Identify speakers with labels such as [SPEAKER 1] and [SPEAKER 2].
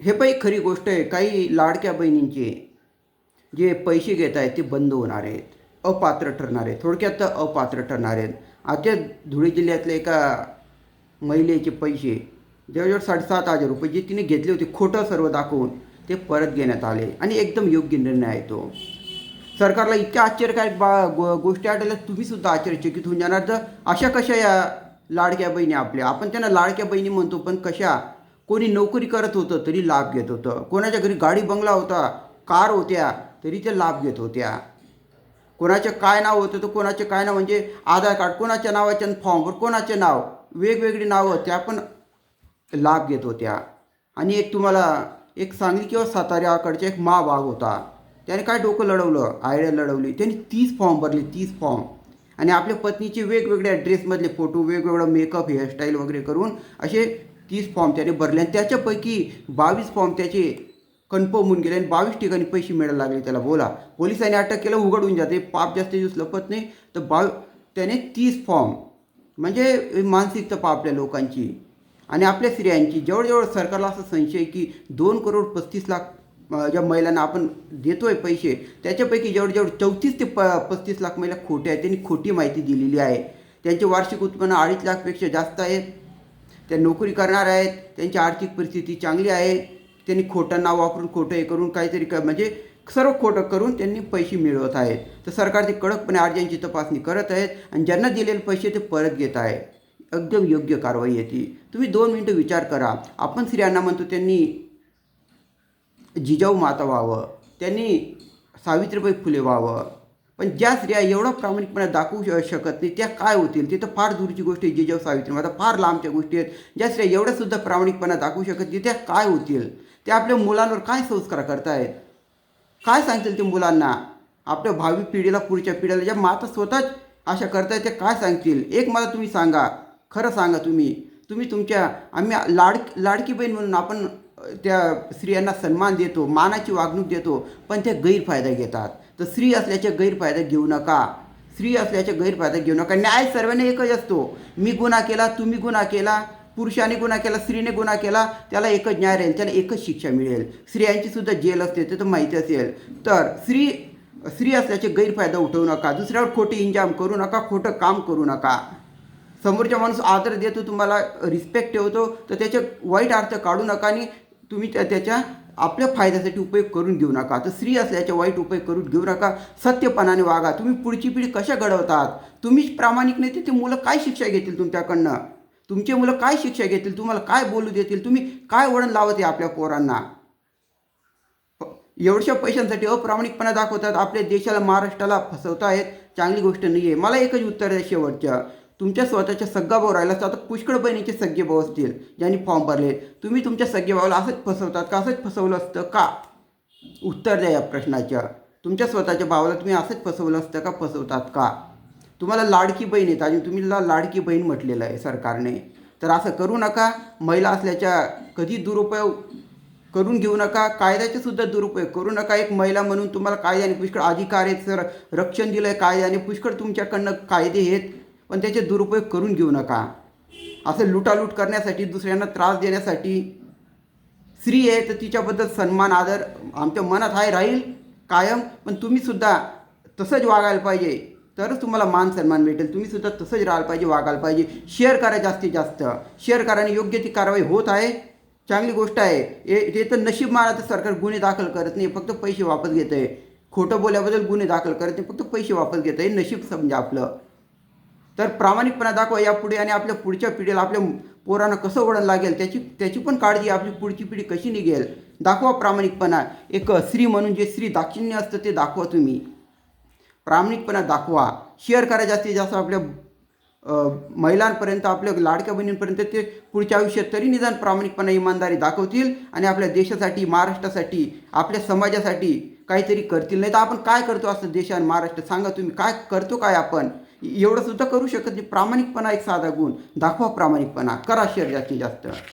[SPEAKER 1] हे पण एक खरी गोष्ट आहे. काही लाडक्या बहिणींचे जे पैसे घेत आहेत ते बंद होणार आहेत. अपात्र ठरणार आहेत. थोडक्यात तर अपात्र ठरणार आहेत. आजच्या धुळे जिल्ह्यातल्या एका महिलेचे पैसे जवळजवळ साडेसात हजार रुपये जे तिने घेतले होते खोटं सर्व दाखवून ते परत घेण्यात आले. आणि एकदम योग्य निर्णय आहे तो. सरकारला इतक्या आश्चर्यकारक बा गो गोष्टी आढळल्या. तुम्हीसुद्धा आश्चर्यचकित होऊन जाणार. तर अशा कशा या लाडक्या बहिणी आपल्या? आपण त्यांना लाडक्या बहिणी म्हणतो पण कशा कोणी नोकरी करत होतं तरी लाभ घेत होतं. कोणाच्या घरी गाडी बंगला होता कार होत्या तरी ते लाभ घेत होत्या. कोणाचं काय नाव होतं तर कोणाचे काय नाव म्हणजे आधार कार्ड कोणाच्या नावाच्या फॉर्मवर कोणाचे नाव वेगवेगळी नावं त्या पण लाभ घेत होत्या. आणि एक तुम्हाला एक सांगली किंवा साताऱ्याकडचा एक मा बाग होता. त्याने काय डोकं लढवलं? आयडिया लढवली. त्यांनी तीस फॉर्म भरले तीस फॉर्म. आणि आपल्या पत्नीचे वेगवेगळ्या ड्रेसमधले फोटो वेगवेगळं मेकअप हेअरस्टाईल वगैरे करून असे तीस फॉर्म त्याने भरले आणि त्याच्यापैकी बावीस फॉर्म त्याचे कन्फर्म होऊन गेले आणि बावीस ठिकाणी पैसे मिळायला लागले त्याला. बोला. पोलिसांनी अटक केलं उघडून जाते. पाप जास्त दिवस लपत नाही. तर बाव त्याने तीस फॉर्म. म्हणजे मानसिकता पा आपल्या लोकांची. आणि आपल्या स्त्रियांची. जवळजवळ सरकारला असा संशय आहे की दोन करोड पस्तीस लाख ज्या महिलांना आपण देतोय पैसे त्याच्यापैकी जवळजवळ चौतीस ते प पस्तीस लाख महिला खोट्या आहेत. त्यांनी खोटी माहिती दिलेली आहे. त्यांचे वार्षिक उत्पन्न अडीच लाखपेक्षा जास्त आहेत त्या नोकरी करणार आहेत त्यांची आर्थिक परिस्थिती चांगली आहे त्यांनी खोटं नाव वापरून खोटं हे करून काहीतरी क म्हणजे सर्व खोटं करून त्यांनी पैसे मिळवत आहेत. तर सरकार ते कडकपणे अर्जांची तपासणी करत आहेत आणि ज्यांना दिलेले पैसे ते परत घेत आहे एकदम योग्य कारवाई येते तुम्ही दोन मिनटं विचार करा. आपण स्त्रियांना म्हणतो त्यांनी जिजाऊ माता व्हावं. त्यांनी सावित्रीबाई फुले व्हावं. पण ज्या स्त्रिया एवढं प्रामाणिकपणा दाखवू शकत नाही त्या काय होतील? ते तर फार दूरची गोष्ट आहे जिजाऊ सावित्री. आता फार लांबच्या गोष्टी आहेत. ज्या स्त्रिया एवढंसुद्धा सुद्धा प्रामाणिकपणा दाखवू शकत नाही त्या काय होतील? त्या आपल्या मुलांवर काय संस्कार करतायत? काय सांगतील ते मुलांना? आपल्या भावी पिढीला पुढच्या पिढीला ज्या माता स्वतःच अशा करतायत त्या काय सांगतील? एक मला तुम्ही सांगा. खरं सांगा तुम्ही. तुम्ही तुमच्या आम्ही लाड लाडकी बहीण म्हणून आपण त्या स्त्रियांना सन्मान देतो मानाची वागणूक देतो पण त्या गैरफायदा घेतात. तर स्त्री असल्याचे गैरफायदा घेऊ नका. स्त्री असल्याचे गैरफायदा घेऊ नका. न्याय सर्वांना एकच असतो. मी गुन्हा केला तुम्ही गुन्हा केला पुरुषाने गुन्हा केला स्त्रीने गुन्हा केला त्याला एकच न्याय राहील त्याला एकच शिक्षा मिळेल. स्त्रियांची सुद्धा जेल असते ते तर माहिती असेल. तर स्त्री स्त्री असल्याचे गैरफायदा उठवू नका. दुसऱ्यावर खोटे इंजाम करू नका खोटं काम करू नका. समोरच्या माणूस आदर देतो तुम्हाला रिस्पेक्ट ठेवतो तर त्याचे वाईट अर्थ काढू नका आणि तुम्ही त्या त्याच्या आपल्या फायद्यासाठी उपयोग करून घेऊ नका. तर स्त्री असल्याचे वाईट उपयोग करून घेऊ नका सत्यपणाने वागा. तुम्ही पुढची पिढी कशा घडवतात? तुम्हीच प्रामाणिक नाही ते मुलं काय शिक्षा घेतील तुमच्याकडनं? तुमचे मुलं काय शिक्षा घेतील? तुम्हाला काय बोलू देतील? तुम्ही काय वळण लावत आहे आपल्या पोरांना? एवढ्या पैशांसाठी अप्रामाणिकपणा दाखवतात. आपल्या देशाला महाराष्ट्राला फसवता आहेत चांगली गोष्ट नाही आहे मला एकच उत्तर आहे शेवटच्या तुमच्या स्वतःच्या सग्गा भाऊ राहिला असता आता पुष्कळ बहिणीचे सगळे भाऊ असतील ज्यांनी फॉर्म भरले. तुम्ही तुमच्या सगळे भावाला असंच फसवतात का? असंच फसवलं असतं का? उत्तर द्या या प्रश्नाच्या तुमच्या स्वतःच्या भावाला तुम्ही असंच फसवलं असतं का? फसवतात का? तुम्हाला लाडकी बहीण येत आणि तुम्ही ला- लाडकी बहीण म्हटलेलं आहे सरकारने. तर असं करू नका. महिला असल्याच्या कधी दुरुपयोग करून घेऊ नका. कायद्याचे सुद्धा दुरुपयोग करू नका. एक महिला म्हणून तुम्हाला कायद्याने पुष्कळ अधिकार आहेत सर. रक्षण दिलं आहे कायद्याने. पुष्कळ तुमच्याकडनं कायदे आहेत. पण त्याचे दुरुपयोग करून घेऊ नका. असं लुटालूट करण्यासाठी दुसऱ्यांना त्रास देण्यासाठी स्त्री आहे तर तिच्याबद्दल सन्मान आदर आमच्या मनात आहे राहील कायम. पण तुम्हीसुद्धा तसंच वागायला पाहिजे तरच तुम्हाला मान सन्मान भेटेल. तुम्हीसुद्धा तसंच राहायला पाहिजे वागायला पाहिजे. शेअर करा जास्तीत जास्त. शेअर कराने योग्य ती कारवाई होत आहे. चांगली गोष्ट आहे. हे ते तर नशीब मारा तर सरकार गुन्हे दाखल करत नाही फक्त पैसे वापस घेत आहे खोटं बोल्याबद्दल गुन्हे दाखल करत नाही फक्त पैसे वापस घेत आहे नशीब समजा आपलं. तर प्रामाणिकपणा दाखवा यापुढे आणि आपल्या पुढच्या पिढीला आपल्या पोरांना कसं वळण लागेल त्याची त्याची पण काळजी आपली पुढची पिढी कशी निघेल? दाखवा प्रामाणिकपणा. एक स्त्री म्हणून जे स्त्री दाक्षिण्य असतं ते दाखवा तुम्ही. प्रामाणिकपणा दाखवा. शेअर करा जास्तीत जास्त आपल्या महिलांपर्यंत आपल्या लाडक्या बहिणींपर्यंत ते पुढच्या आयुष्यात तरी निदान प्रामाणिकपणा इमानदारी दाखवतील आणि आपल्या देशासाठी महाराष्ट्रासाठी आपल्या समाजासाठी काहीतरी करतील. नाही तर आपण काय करतो असं देश आणि महाराष्ट्र सांगा तुम्ही. काय करतो काय आपण? एवढं सुद्धा करू शकत नाही. प्रामाणिकपणा एक साधा गुण. दाखवा प्रामाणिकपणा. करा शेअर जास्तीत जास्त.